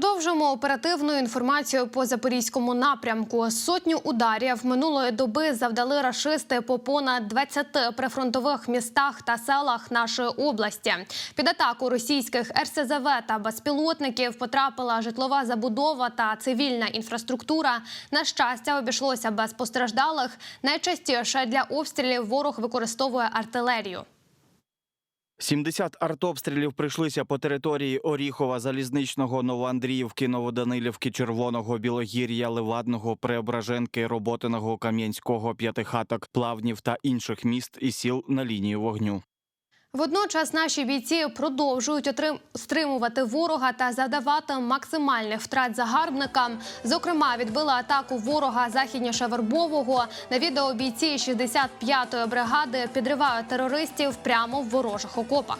Продовжуємо оперативну інформацію по запорізькому напрямку. Сотню ударів минулої доби завдали рашисти по понад 20 прифронтових містах та селах нашої області. Під атаку російських РСЗВ та безпілотників потрапила житлова забудова та цивільна інфраструктура. На щастя, обійшлося без постраждалих. Найчастіше для обстрілів ворог використовує артилерію. 70 артобстрілів прийшлися по території Оріхова, Залізничного, Новоандріївки, Новоданилівки, Червоного, Білогір'я, Левадного, Преображенки, Роботиного, Кам'янського, П'ятихаток, Плавнів та інших міст і сіл на лінії вогню. Водночас наші бійці продовжують отрим... стримувати ворога та завдавати максимальних втрат загарбникам. Зокрема, відбила атаку ворога західніше Вербового. На відео бійці 65-ї бригади підривають терористів прямо в ворожих окопах.